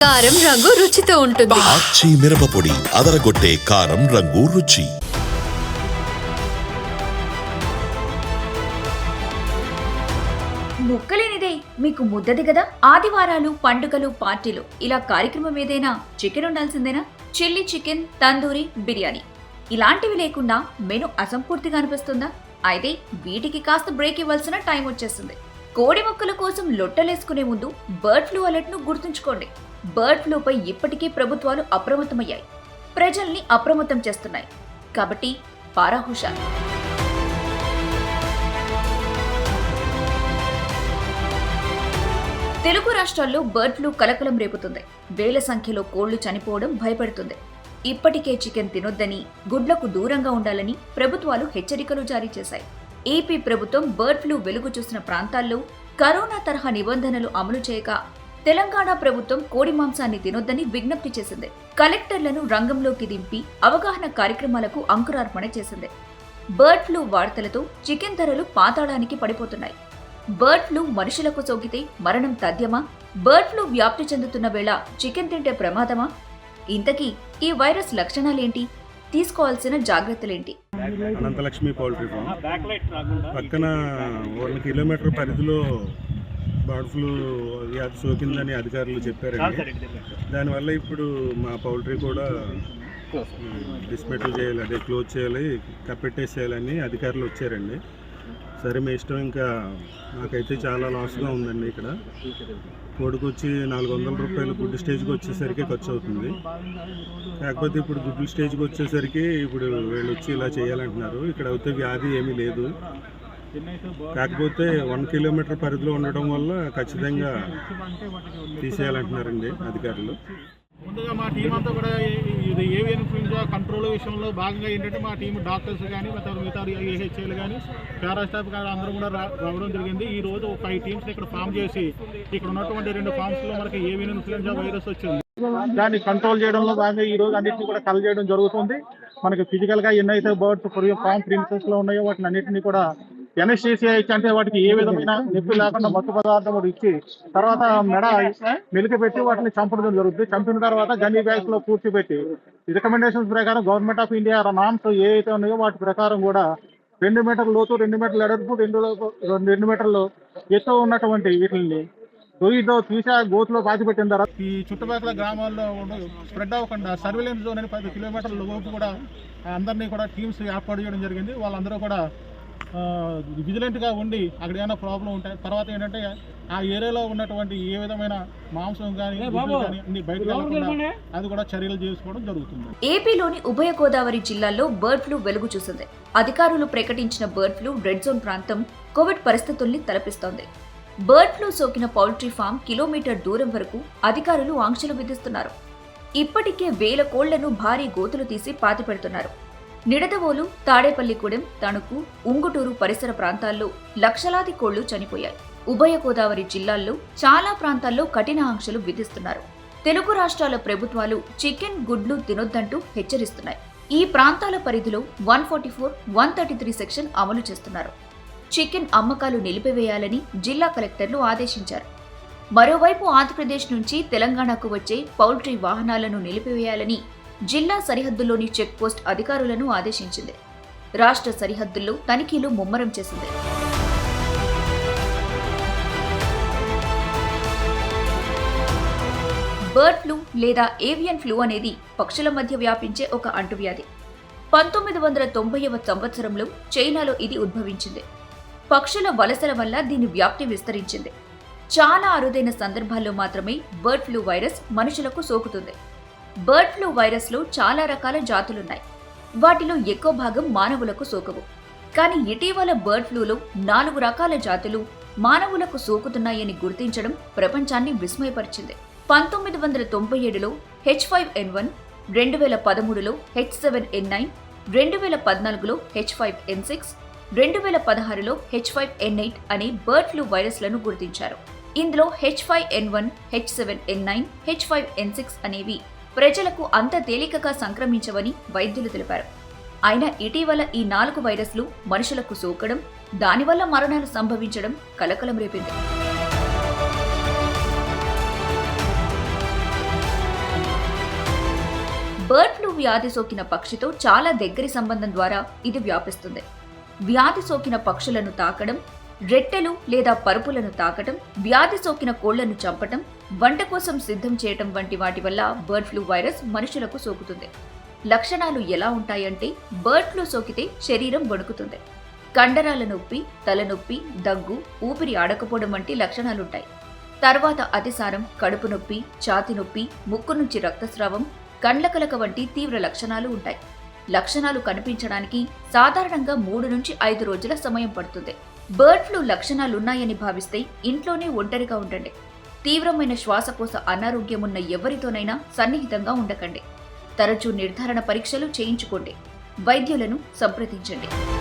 కారం రంగు రుచితో ఉంటుంది. ఆచి మిరపపొడి అదరగొట్టే కారం రంగు రుచి. ముక్కలేనిదే మీకు ముద్దది కదా? ఆదివారాలు పండుగలు పార్టీలు. ఇలా కార్యక్రమం ఏదైనా chicken ఉండాల్సిందేనా? Chilli chicken tandoori biryani. ఇలాంటివి లేకుండా మెను అసంపూర్తిగా అనిపిస్తుందా? అయితే వీటికి కాస్త బ్రేక్ ఇవ్వాల్సిన టైం వచ్చేస్తుంది. కోడి మొక్కల కోసం లొట్టలేసుకునే ముందు బర్డ్ ఫ్లూ అలర్ట్ను గుర్తుంచుకోండి. బర్డ్ ఫ్లూపై ఇప్పటికే ప్రభుత్వాలు అప్రమత్తమయ్యాయి. ప్రజల్ని అప్రమత్తం చేస్తున్నాయి. కాబట్టి పారాహుషార్ తెలుగు రాష్ట్రాల్లో బర్డ్ ఫ్లూ కలకలం రేపుతుంది. వేల సంఖ్యలో కోళ్ళు చనిపోవడం భయపెడుతుంది. ఇప్పటికే చికెన్ తినొద్దని గుడ్లకు దూరంగా ఉండాలని ప్రభుత్వాలు హెచ్చరికలు జారీ చేశాయి. ఏపీ ప్రభుత్వం బర్డ్ ఫ్లూ వెలుగు చూసిన ప్రాంతాల్లో కరోనా తరహా నిబంధనలు అమలు చేయక తెలంగాణ ప్రభుత్వం కోడి మాంసాన్ని తినొద్దని విజ్ఞప్తి చేసింది. కలెక్టర్లను రంగంలోకి దింపి అవగాహన కార్యక్రమాలకు అంకురార్పణ చేసింది. బర్డ్ ఫ్లూ వార్తలతో చికెన్ ధరలు పాతాళానికి పడిపోతున్నాయి. బర్డ్ ఫ్లూ మనుషులకు సోకితే మరణం తథ్యమా? బర్డ్ ఫ్లూ వ్యాప్తి చెందుతున్న వేళ చికెన్ తింటే ప్రమాదమా? ఇంతకీ ఈ వైరస్ లక్షణాలేంటి? తీసుకోవాల్సిన జాగ్రత్తలేంటి? Ananthalakshmi poultry farm. పక్కన వన్ కిలోమీటర్ పరిధిలో బర్డ్ ఫ్లూ వ్యాధి సోకిందని అధికారులు చెప్పారండి. దానివల్ల ఇప్పుడు మా పౌల్ట్రీ కూడా డిస్మెటల్ చేయాలి అదే క్లోజ్ చేయాలి కప్పెట్టేసేయాలని అధికారులు వచ్చారండి. సరే మీ ఇష్టం ఇంకా నాకైతే చాలా లాస్గా ఉందండి ఇక్కడ. కోడికి వచ్చి నాలుగు వందల రూపాయలు గుడ్డు స్టేజ్కి వచ్చేసరికి ఖర్చు అవుతుంది కాకపోతే ఇప్పుడు గుడ్డు స్టేజ్కి వచ్చేసరికి ఇప్పుడు వీళ్ళు వచ్చి ఇలా చేయాలంటున్నారు. ఇక్కడ అయితే వ్యాధి ఏమీ లేదు. కాకపోతే వన్ కిలోమీటర్ పరిధిలో ఉండడం వల్ల ఖచ్చితంగా తీసేయాలంటున్నారండి అధికారులు. ముందుగా మా టీం అంతా కూడా ఇది ఏవియన్ ఇన్ఫ్లుయెంజా కంట్రోల్ విషయంలో భాగంగా ఏంటంటే మా టీం డాక్టర్స్ కానీ మిగతా మిగతా ఏహెచ్ఏలు కానీ పారాస్టాఫ్ కానీ అందరూ కూడా రా- రావడం జరిగింది. ఈ రోజు ఒక ఫైవ్ టీమ్స్ ఇక్కడ ఫామ్ చేసి ఇక్కడ ఉన్నటువంటి రెండు ఫామ్స్లో మనకి ఏవియన్ ఇన్ఫ్లుయెంజా వైరస్ వచ్చింది. దాన్ని కంట్రోల్ చేయడంలో భాగంగా ఈ రోజు అన్నింటినీ కూడా కల్ చేయడం జరుగుతుంది. మనకి ఫిజికల్గా ఎన్నైతే బర్డ్స్ ఫామ్ ప్రిన్సెస్లో ఉన్నాయో వాటిని అన్నింటినీ కూడా ఎన్ఎస్టీసీఐ ఇచ్చి అంటే వాటికి ఏ విధమైన నొప్పి లేకుండా మత్తు పదార్థం కూడా ఇచ్చి తర్వాత మెడ మెలికి పెట్టి వాటిని చంపడం జరుగుతుంది. చంపిన తర్వాత గన్నీ బ్యాగ్స్లో పూడ్చిపెట్టి రికమెండేషన్స్ ప్రకారం గవర్నమెంట్ ఆఫ్ ఇండియా నామ్స్ ఏ అయితే ఉన్నాయో వాటి ప్రకారం కూడా రెండు మీటర్ల లోతు రెండు మీటర్ల ఎడర్పు రెండు లో- రెండు మీటర్లు ఎత్తు ఉన్నటువంటి వీటిని గొయ్యితో తీసా గోతులో పాతి పెట్టిన తర్వాత ఈ చుట్టుపక్కల గ్రామాల్లో స్ప్రెడ్ అవ్వకుండా సర్వేలెన్స్ జోన్ అని పది కిలోమీటర్ల లోపు కూడా అందరినీ కూడా టీమ్స్ ఏర్పాటు చేయడం జరిగింది. వాళ్ళందరూ కూడా విజిలెంట్గా ఉండి అక్కడ ఏమైనా ప్రాబ్లం ఉంటాయి తర్వాత ఏంటంటే ఆ ఏరియాలో ఉన్నటువంటి ఏ విధమైన మాంసం కానీ వెళ్ళకుండా అది కూడా చర్యలు చేసుకోవడం జరుగుతుంది. ఏపీలోని ఉభయ గోదావరి జిల్లాల్లో బర్డ్ ఫ్లూ వెలుగు చూసింది. అధికారులు ప్రకటించిన బర్డ్ ఫ్లూ రెడ్ జోన్ ప్రాంతం కోవిడ్ పరిస్థితుల్ని తలపిస్తోంది. బర్డ్ ఫ్లూ సోకిన పౌల్ట్రీ ఫామ్ కిలోమీటర్ దూరం వరకు అధికారులు ఆంక్షలు విధిస్తున్నారు. ఇప్పటికే వేల కోళ్ళను భారీ గోతులు తీసి పాతి పెడుతున్నారు నిడదవోలు తాడేపల్లిగూడెం తణుకు ఉంగుటూరు పరిసర ప్రాంతాల్లో లక్షలాది కోళ్ళు చనిపోయాయి. ఉభయ గోదావరి జిల్లాల్లో చాలా ప్రాంతాల్లో కఠిన ఆంక్షలు విధిస్తున్నారు. తెలుగు రాష్ట్రాల ప్రభుత్వాలు చికెన్ గుడ్లు తినొద్దంటూ హెచ్చరిస్తున్నాయి. ఈ ప్రాంతాల పరిధిలో one forty four one thirty three section అమలు చేస్తున్నారు. చికెన్ అమ్మకాలు నిలిపివేయాలని జిల్లా కలెక్టర్లు ఆదేశించారు. మరోవైపు ఆంధ్రప్రదేశ్ నుంచి తెలంగాణకు వచ్చే పౌల్ట్రీ వాహనాలను నిలిపివేయాలని జిల్లా సరిహద్దుల్లోని చెక్పోస్ట్ అధికారులను ఆదేశించింది. రాష్ట్ర సరిహద్దుల్లో తనిఖీలు ముమ్మరం చేసింది. బర్డ్ ఫ్లూ లేదా ఏవియన్ ఫ్లూ అనేది పక్షుల మధ్య వ్యాపించే ఒక అంటువ్యాధి. పంతొమ్మిది వందల తొంభైవ సంవత్సరంలో చైనాలో ఇది ఉద్భవించింది. పక్షుల వలసల వల్ల దీని వ్యాప్తి విస్తరించింది. చాలా అరుదైన సందర్భాల్లో మాత్రమే బర్డ్ ఫ్లూ వైరస్ మనుషులకు సోకుతుంది. బర్డ్ ఫ్లూ వైరస్లో చాలా రకాల జాతులున్నాయి. వాటిలో ఎక్కువ భాగం మానవులకు సోకవు. కానీ ఇటీవల బర్డ్ ఫ్లూలో నాలుగు రకాల జాతులు మానవులకు సోకుతున్నాయని గుర్తించడం ప్రపంచాన్ని విస్మయపరిచింది. పంతొమ్మిది వందల తొంభై ఏడులో హెచ్ ఫైవ్ ఎన్ వన్ రెండు వేల పదమూడులో హెచ్ సెవెన్ ఎన్ నైన్ రెండు వేల పద్నాలుగులో హెచ్ ఫైవ్ ఎన్ సిక్స్ రెండు వేల పదహారులో హెచ్ ఫైవ్ ఎన్ ఎయిట్ అనే బర్డ్ ఫ్లూ వైరస్లను గుర్తించారు. ఇందులో H five N one H seven N nine H five N six అనేవి ప్రజలకు అంత తేలికగా సంక్రమించవని వైద్యులు తెలిపారు. అయినా ఇటీవల ఈ నాలుగు వైరస్లు మనుషులకు సోకడం దానివల్ల మరణాలు సంభవించడం కలకలం రేపింది. బర్డ్ ఫ్లూ వ్యాధి సోకిన పక్షితో చాలా దగ్గరి సంబంధం ద్వారా ఇది వ్యాపిస్తుంది. వ్యాధి సోకిన పక్షులను తాకడం రెట్టెలు లేదా పరుపులను తాకటం వ్యాధి సోకిన కోళ్ళను చంపటం వంట కోసం సిద్ధం చేయటం వంటి వాటి వల్ల బర్డ్ ఫ్లూ వైరస్ మనుషులకు సోకుతుంది. లక్షణాలు ఎలా ఉంటాయంటే బర్డ్ ఫ్లూ సోకితే శరీరం వణుకుతుంది. కండరాల నొప్పి తలనొప్పి దగ్గు ఊపిరి ఆడకపోవడం వంటి లక్షణాలుంటాయి. తర్వాత అతిసారం కడుపు నొప్పి ఛాతి నొప్పి ముక్కు నుంచి రక్తస్రావం కండ్లకలక వంటి తీవ్ర లక్షణాలు ఉంటాయి. లక్షణాలు కనిపించడానికి సాధారణంగా మూడు నుంచి ఐదు రోజుల సమయం పడుతుంది. బర్డ్ ఫ్లూ లక్షణాలున్నాయని భావిస్తే ఇంట్లోనే ఒంటరిగా ఉండండి. తీవ్రమైన శ్వాసకోశ అనారోగ్యం ఉన్న ఎవరితోనైనా సన్నిహితంగా ఉండకండి. తరచూ నిర్ధారణ పరీక్షలు చేయించుకోండి. వైద్యులను సంప్రదించండి.